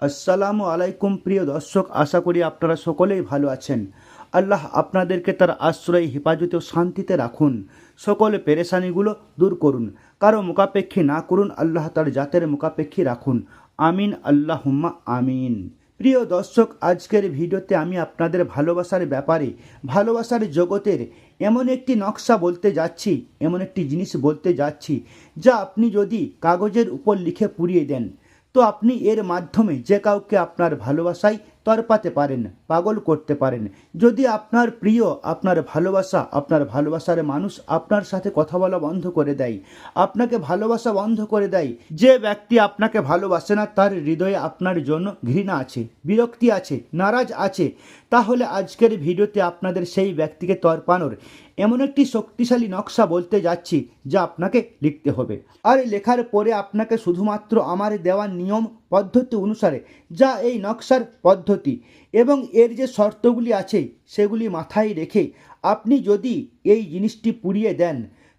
আসসালামু আলাইকুম প্রিয় দর্শক, আশা করি আপনারা সকলেই ভালো আছেন। আল্লাহ আপনাদেরকে তার আশ্রয়, হেফাজতে শান্তিতে রাখুন। সকল পেরেশানিগুলো দূর করুন। কারও মোকাপেক্ষী না করুন, আল্লাহ তার জাতের মোকাপেক্ষী রাখুন। আমিন আল্লাহ হুম্মা আমিন। প্রিয় দর্শক, আজকের ভিডিওতে আমি আপনাদের ভালোবাসার ব্যাপারে, ভালোবাসার জগতের এমন একটি নকশা বলতে যাচ্ছি, এমন একটি জিনিস বলতে যাচ্ছি, যা আপনি যদি কাগজের উপর লিখে পুড়িয়ে দেন তো আপনি এর মাধ্যমে যে কাউকে আপনার ভালোবাসায় তরপাতে পারেন, পাগল করতে পারেন। যদি আপনার প্রিয়, আপনার ভালোবাসা, আপনার ভালোবাসার মানুষ আপনার সাথে কথা বলা বন্ধ করে দেয়, আপনাকে ভালোবাসা বন্ধ করে দেয়, যে ব্যক্তি আপনাকে ভালোবাসে না, তার হৃদয়ে আপনার জন্য ঘৃণা আছে, বিরক্তি আছে, নারাজ আছে, তাহলে আজকের ভিডিওতে আপনাদের সেই ব্যক্তিকে তরপানোর এমন একটি শক্তিশালী নকশা বলতে যাচ্ছি, যা আপনাকে লিখতে হবে। আর লেখার পরে আপনাকে শুধুমাত্র আমার দেওয়া নিয়ম পদ্ধতি অনুসারে, যা এই নকশার পদ্ধতি এবং এর যে শর্তগুলি আছে সেগুলি মাথায় রেখে আপনি যদি এই জিনিসটি পুড়িয়ে দেন,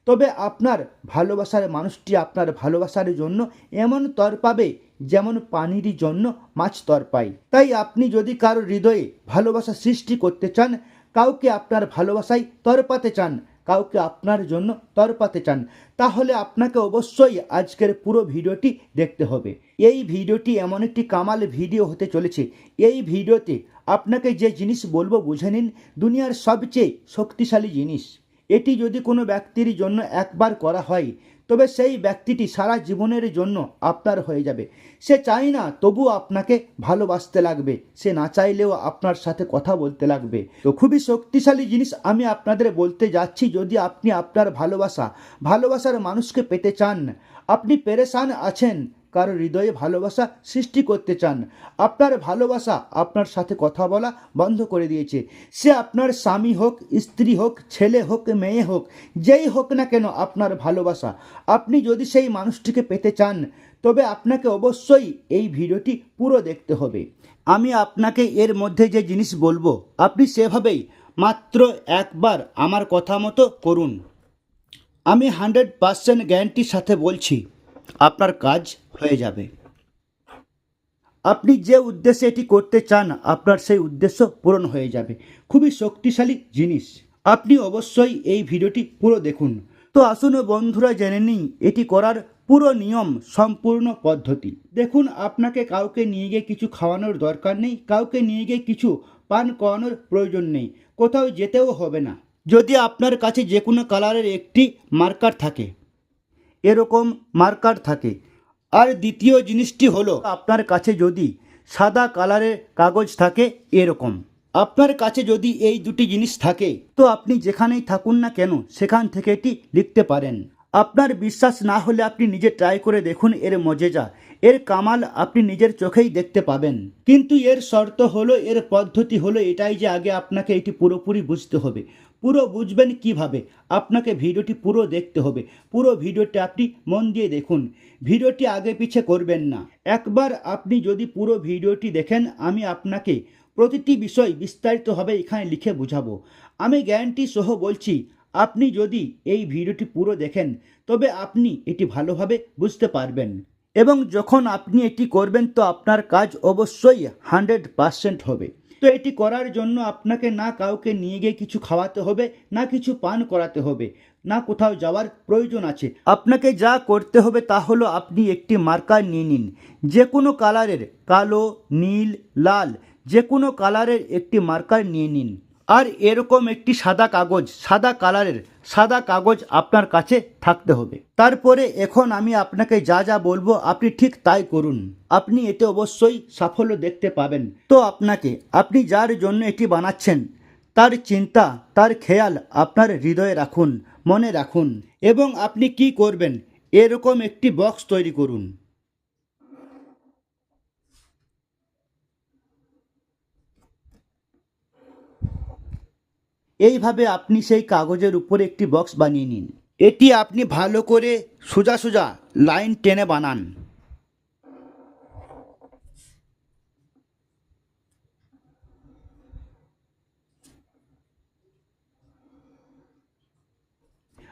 তবে আপনার ভালোবাসার মানুষটি আপনার ভালোবাসার জন্য এমন তর পাবে যেমন পানিরই জন্য মাছ তর পায়। তাই আপনি যদি কারও হৃদয়ে ভালোবাসা সৃষ্টি করতে চান, কাউকে আপনার ভালোবাসায় তরপাতে চান কাউকে আপনার জন্য তরপাতে চান, তাহলে আপনাকে অবশ্যই আজকের পুরো ভিডিওটি দেখতে হবে। এই ভিডিওটি এমন একটি কামাল ভিডিও হতে চলেছে। এই ভিডিওতে আপনাকে যে জিনিস বলব বুঝে নিন। দুনিয়ার সবচেয়ে শক্তিশালী জিনিস। এটি যদি কোনো ব্যক্তির জন্য একবার করা হয়, তবে সেই ব্যক্তিটি সারা জীবনের জন্য আপনার হয়ে যাবে। সে চায় না তবু আপনাকে ভালোবাসতে লাগবে। সে না চাইলেও আপনার সাথে কথা বলতে লাগবে। তো খুবই শক্তিশালী জিনিস আমি আপনাদের বলতে যাচ্ছি, যদি আপনি আপনার ভালোবাসা, ভালোবাসার মানুষকে পেতে চান, আপনি পেরেশান আছেন কারও হৃদয়ে ভালোবাসা সৃষ্টি করতে চান। আপনার ভালোবাসা আপনার সাথে কথা বলা বন্ধ করে দিয়েছে। সে আপনার স্বামী হোক, স্ত্রী হোক, ছেলে হোক, মেয়ে হোক, যেই হোক না কেন আপনার ভালোবাসা। আপনি যদি সেই মানুষটিকে পেতে চান, তবে আপনাকে অবশ্যই এই ভিডিওটি পুরো দেখতে হবে। আমি আপনাকে এর মধ্যে যে জিনিস বলব, আপনি সেভাবেই মাত্র একবার আমার কথা মতো করুন। আমি হান্ড্রেড পার্সেন্ট গ্যারান্টির সাথে বলছি আপনার কাজ হয়ে যাবে। আপনি যে উদ্দেশ্যে এটি করতে চান, আপনার সেই উদ্দেশ্য পূরণ হয়ে যাবে। খুবই শক্তিশালী জিনিস। আপনি অবশ্যই এই ভিডিওটি পুরো দেখুন। তো আসুন বন্ধুরা, জেনে নিই, এটি করার পুরো নিয়ম, সম্পূর্ণ পদ্ধতি। দেখুন, আপনাকে কাউকে নিয়ে গিয়ে কিছু খাওয়ানোর দরকার নেই, কাউকে নিয়ে গিয়ে কিছু পান করানোর প্রয়োজন নেই। কোথাও যেতেও হবে না। যদি আপনার কাছে যে কোনো কালারের একটি মার্কার থাকে এরকম মার্কার থাকে। আর দ্বিতীয় জিনিসটি হলো, আপনার কাছে যদি সাদা কালারের কাগজ থাকে, এরকম। আপনার কাছে যদি এই দুটি জিনিস থাকে, তো আপনি যেখানেই থাকুন না কেন, সেখান থেকে এটি লিখতে পারেন। আপনার বিশ্বাস না হলে আপনি নিজে ট্রাই করে দেখুন এর মজেজা। এর কামাল আপনি নিজের চোখেই দেখতে পাবেন। কিন্তু এর শর্ত হলো, এর পদ্ধতি হলো এটাই যে আগে আপনাকে এটি পুরোপুরি বুঝতে হবে। পুরো বুঝবেন কীভাবে? আপনাকে ভিডিওটি পুরো দেখতে হবে। পুরো ভিডিওটি আপনি মন দিয়ে দেখুন। ভিডিওটি আগে পিছে করবেন না। একবার আপনি যদি পুরো ভিডিওটি দেখেন, আমি আপনাকে প্রতিটি বিষয় বিস্তারিতভাবে এখানে লিখে বুঝাবো। আমি গ্যারান্টি সহ বলছি, আপনি যদি এই ভিডিওটি পুরো দেখেন, তবে আপনি এটি ভালোভাবে বুঝতে পারবেন। এবং যখন আপনি এটি করবেন, তো আপনার কাজ অবশ্যই হান্ড্রেড পারসেন্ট হবে। তো এটি করার জন্য আপনাকে না কাউকে নিয়ে গিয়ে কিছু খাওয়াতে হবে, না কিছু পান করাতে হবে, না কোথাও যাওয়ার প্রয়োজন আছে। আপনাকে যা করতে হবে তা হলো আপনি একটি মার্কার নিয়ে নিন। যে কোনো কালারের, কালো, নীল, লাল, যে কোনো কালারের একটি মার্কার নিয়ে নিন। আর এরকম একটি সাদা কাগজ, সাদা কালারের সাদা কাগজ আপনার কাছে থাকতে হবে। তারপরে এখন আমি আপনাকে যা যা বলব আপনি ঠিক তাই করুন। আপনি এতে অবশ্যই সাফল্য দেখতে পাবেন। তো আপনাকে, আপনি যার জন্য এটি বানাচ্ছেন, তার চিন্তা, তার খেয়াল আপনার হৃদয়ে রাখুন, মনে রাখুন এবং আপনি কি করবেন, এরকম একটি বক্স তৈরি করুন। এইভাবে আপনি সেই কাগজের উপরে একটি বক্স বানিয়ে নিন। এটি আপনি ভালো করে সোজা সোজা লাইন টেনে বানান।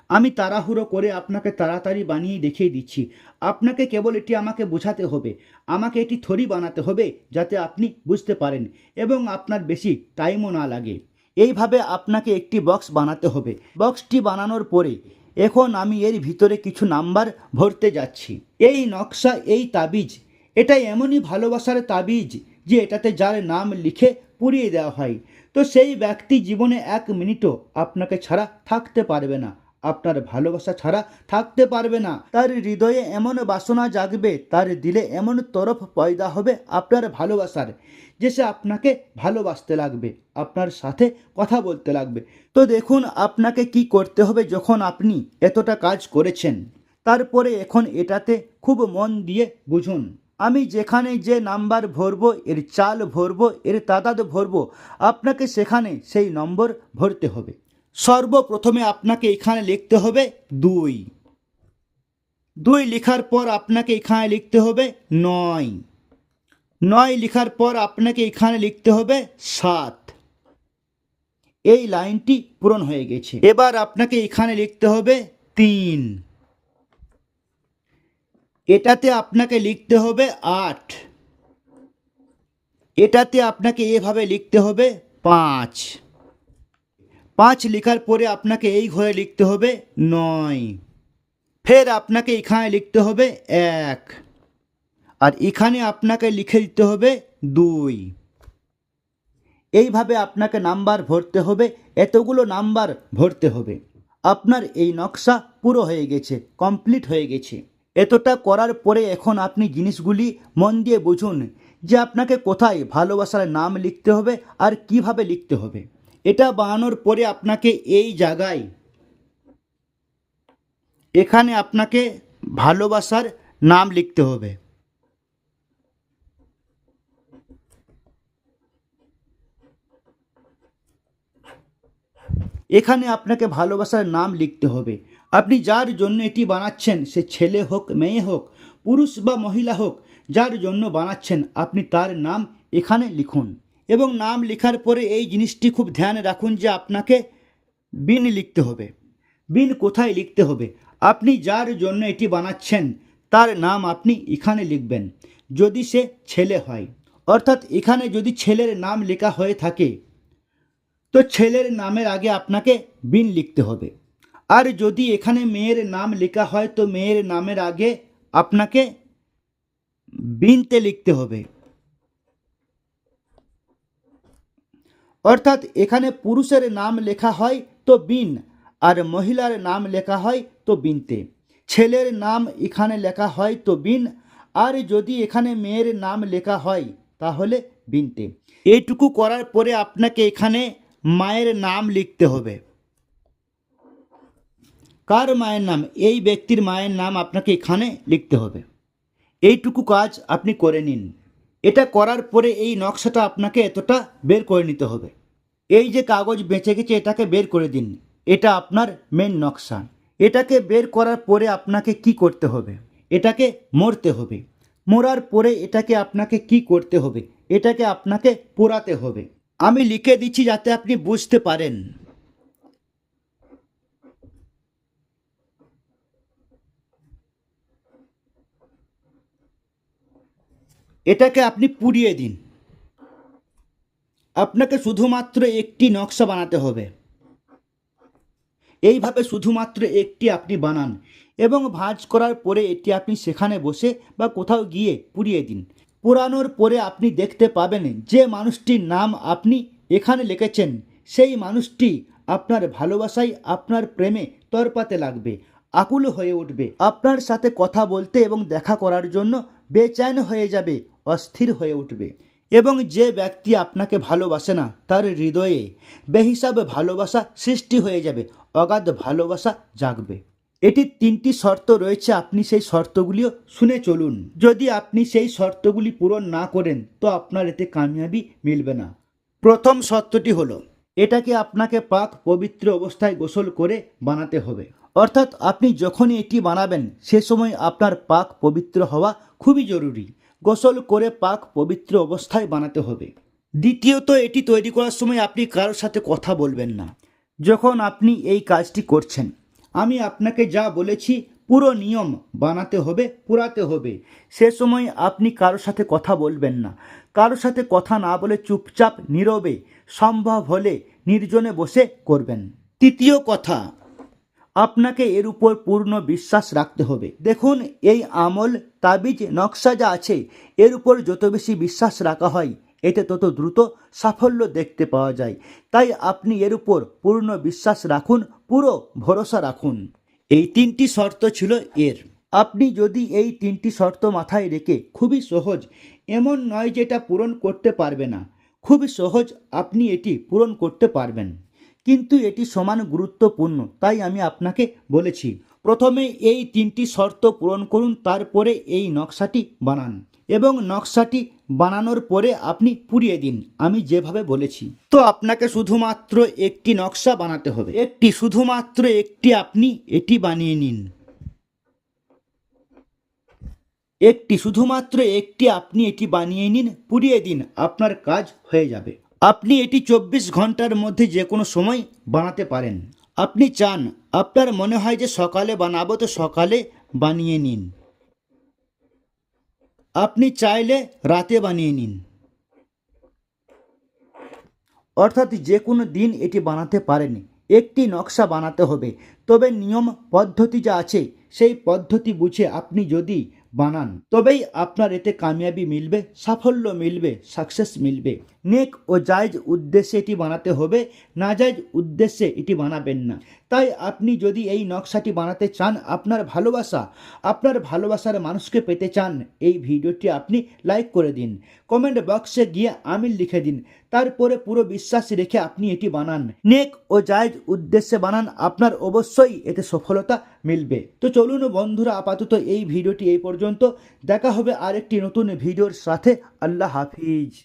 আমি তাড়াহুড়ো করে আপনাকে তাড়াতাড়ি বানিয়ে দেখিয়ে দিচ্ছি। আপনাকে কেবল এটি আমাকে বোঝাতে হবে। আমাকে এটি থরি বানাতে হবে যাতে আপনি বুঝতে পারেন এবং আপনার বেশি টাইমও না লাগে। এইভাবে আপনাকে একটি বক্স বানাতে হবে। বক্সটি বানানোর পরে এখন আমি এর ভিতরে কিছু নাম্বার ভরতে যাচ্ছি। এই নকশা, এই তাবিজ এটা এমনই ভালোবাসার তাবিজ যে এটাতে যার নাম লিখে পুড়িয়ে দেওয়া হয়। তো সেই ব্যক্তি জীবনে এক মিনিটও আপনাকে ছাড়া থাকতে পারবে না। আপনার ভালোবাসা ছাড়া থাকতে পারবে না। তার হৃদয়ে এমন বাসনা জাগবে, তার দিলে এমন তরফ পয়দা হবে আপনার ভালোবাসার, যে সে আপনাকে ভালোবাসতে লাগবে, আপনার সাথে কথা বলতে লাগবে। তো দেখুন আপনাকে কি করতে হবে যখন আপনি এতটা কাজ করেছেন। তারপরে এখন এটাতে খুব মন দিয়ে বুঝুন। আমি যেখানে যে নাম্বার ভরবো, এর চাল ভরবো, এর তাদাদ ভরবো, আপনাকে সেখানে সেই নম্বর ভরতে হবে। সর্বপ্রথমে আপনাকে এখানে লিখতে হবে দুই। দুই লেখার পর আপনাকে এখানে লিখতে হবে নয়। নয় লেখার পর আপনাকে এখানে লিখতে হবে সাত। এই লাইনটি পূরণ হয়ে গেছে। এবার আপনাকে এখানে লিখতে হবে তিন। এটাতে আপনাকে লিখতে হবে আট। এটাতে আপনাকে এভাবে লিখতে হবে পাঁচ। পাঁচ লেখার পরে আপনাকে এই ঘরে লিখতে হবে নয়। ফের আপনাকে এখানে লিখতে হবে এক। আর এখানে আপনাকে লিখে দিতে হবে দুই। এইভাবে আপনাকে নাম্বার ভরতে হবে, এতগুলো নাম্বার ভরতে হবে। আপনার এই নকশা পুরো হয়ে গেছে, কমপ্লিট হয়ে গেছে। এতটা করার পরে এখন আপনি জিনিসগুলি মন দিয়ে বুঝুন যে আপনাকে কোথায় ভালোবাসার নাম লিখতে হবে আর কীভাবে লিখতে হবে। এটা বানানোর পরে আপনাকে এই জায়গায় এখানে আপনাকে ভালোবাসার নাম লিখতে হবে। এখানে আপনাকে ভালোবাসার নাম লিখতে হবে। আপনি যার জন্য এটি বানাচ্ছেন, সে ছেলে হোক, মেয়ে হোক, পুরুষ বা মহিলা হোক, যার জন্য বানাচ্ছেন, আপনি তার নাম এখানে লিখুন। এবং নাম লেখার পরে এই জিনিসটি খুব ধ্যান রাখুন যে আপনাকে বিন লিখতে হবে। বিন কোথায় লিখতে হবে? আপনি যার জন্য এটি বানাচ্ছেন, তার নাম আপনি এখানে লিখবেন। যদি সে ছেলে হয়, অর্থাৎ এখানে যদি ছেলের নাম লেখা হয়ে থাকে, তো ছেলের নামের আগে আপনাকে বিন লিখতে হবে। আর যদি এখানে মেয়ের নাম লেখা হয়, তো মেয়ের নামের আগে আপনাকে বিনতে লিখতে হবে। অর্থাৎ এখানে পুরুষের নাম লেখা হয় তো বিন, আর মহিলার নাম লেখা হয় তো বিনতে। ছেলের নাম এখানে লেখা হয় তো বিন, আর যদি এখানে মেয়ের নাম লেখা হয় তাহলে বিনতে। এইটুকু করার পরে আপনাকে এখানে মায়ের নাম লিখতে হবে। কার মায়ের নাম? এই ব্যক্তির মায়ের নাম আপনাকে এখানে লিখতে হবে। এইটুকু কাজ আপনি করে নিন। এটা করার পরে এই নকশাটা আপনাকে এতটা বের করে নিতে হবে। এই যে কাগজ বেঁচে গেছে, এটাকে বের করে দিন। এটা আপনার মেন নকশা। এটাকে বের করার পরে আপনাকে কি করতে হবে? এটাকে মরতে হবে। মরার পরে এটাকে আপনাকে কি করতে হবে? এটাকে আপনাকে পোড়াতে হবে। আমি লিখে দিচ্ছি যাতে আপনি বুঝতে পারেন। এটাকে আপনি পুড়িয়ে দিন। আপনাকে শুধুমাত্র একটি নকশা বানাতে হবে। এইভাবে শুধুমাত্র একটি আপনি বানান এবং ভাঁজ করার পরে এটি আপনি সেখানে বসে বা কোথাও গিয়ে পুড়িয়ে দিন। পোড়ানোর পরে আপনি দেখতে পাবেন যে মানুষটির নাম আপনি এখানে লিখেছেন, সেই মানুষটি আপনার ভালোবাসায়, আপনার প্রেমে তরপাতে লাগবে, আকুল হয়ে উঠবে। আপনার সাথে কথা বলতে এবং দেখা করার জন্য বেচैन হয়ে যাবে, অস্থির হয়ে উঠবে। এবং যে ব্যক্তি আপনাকে ভালোবাসে না, তার হৃদয়ে বেহিসাবে ভালোবাসা সৃষ্টি হয়ে যাবে, অগাধ ভালোবাসা জাগবে। এটির তিনটি শর্ত রয়েছে, আপনি সেই শর্তগুলিও শুনে চলুন। যদি আপনি সেই শর্তগুলি পূরণ না করেন, তো আপনার এতে কামিয়াবি মিলবে না। প্রথম শর্তটি হলো, এটাকে আপনাকে পাক পবিত্র অবস্থায় গোসল করে বানাতে হবে। অর্থাৎ আপনি যখনই এটি বানাবেন, সে সময় আপনার পাক পবিত্র হওয়া খুবই জরুরি। গোসল করে পাক পবিত্র অবস্থায় বানাতে হবে। দ্বিতীয়ত, এটি তৈরি করার সময় আপনি কারোর সাথে কথা বলবেন না। যখন আপনি এই কাজটি করছেন, আমি আপনাকে যা বলেছি, পুরো নিয়ম বানাতে হবে, পুরাতে হবে। সে সময় আপনি কারোর সাথে কথা বলবেন না। কারোর সাথে কথা না বলে চুপচাপ, নীরবে, সম্ভব হলে নির্জনে বসে করবেন। তৃতীয় কথা আপনাকে এর উপর পূর্ণ বিশ্বাস রাখতে হবে। দেখুন, এই আমল, তাবিজ, নকশা যা আছে, এর উপর যত বেশি বিশ্বাস রাখা হয়, এতে তত দ্রুত সাফল্য দেখতে পাওয়া যায়। তাই আপনি এর উপর পূর্ণ বিশ্বাস রাখুন, পুরো ভরসা রাখুন। এই তিনটি শর্ত ছিল এর। আপনি যদি এই তিনটি শর্ত মাথায় রেখে খুবই সহজ, এমন নয় যে এটা পূরণ করতে পারবে না। খুবই সহজ আপনি এটি পূরণ করতে পারবেন। কিন্তু এটি সমান গুরুত্বপূর্ণ, তাই আমি আপনাকে বলেছি। প্রথমে এই তিনটি শর্ত পূরণ করুন, তারপরে এই নকশাটি বানান এবং নকশাটি বানানোর পরে আপনি পুড়িয়ে দিন, আমি যেভাবে বলেছি। তো আপনাকে শুধুমাত্র একটি নকশা বানাতে হবে। একটি, শুধুমাত্র একটি আপনি এটি বানিয়ে নিন। একটি, শুধুমাত্র একটি আপনি এটি বানিয়ে নিন, পুড়িয়ে দিন, আপনার কাজ হয়ে যাবে। আপনি এটি চব্বিশ ঘণ্টার মধ্যে যে কোনো সময় বানাতে পারেন। আপনি চান আপনার মনে হয় যে সকালে বানাবো তো সকালে বানিয়ে নিন। আপনি চাইলে রাতে বানিয়ে নিন। অর্থাৎ যে কোনো দিন এটি বানাতে পারেন। একটি নকশা বানাতে হবে। তবে নিয়ম পদ্ধতি যা আছে, সেই পদ্ধতি বুঝে আপনি যদি বানান, তবেই আপনার এতে কামিয়াবি মিলবে, সাফল্য মিলবে সাকসেস মিলবে। নেক ও জায়জ উদ্দেশ্যে এটি বানাতে হবে, না জায়জ উদ্দেশ্যে এটি বানাবেন না। তাই আপনি যদি এই নকশাটি বানাতে চান, আপনার ভালোবাসা, আপনার ভালোবাসার মানুষকে পেতে চান, এই ভিডিওটি আপনি লাইক করে দিন। কমেন্ট বক্সে গিয়ে আমিল লিখে দিন, তারপরে পুরো বিশ্বাস রেখে আপনি এটি বানান। নেক ও জায়জ উদ্দেশ্যে বানান, আপনার অবশ্যই এতে সফলতা মিলবে। তো চলুন বন্ধুরা, আপাতত এই ভিডিওটি এই পর্যন্ত। দেখা হবে আরেকটি নতুন ভিডিওর সাথে। আল্লাহ হাফিজ।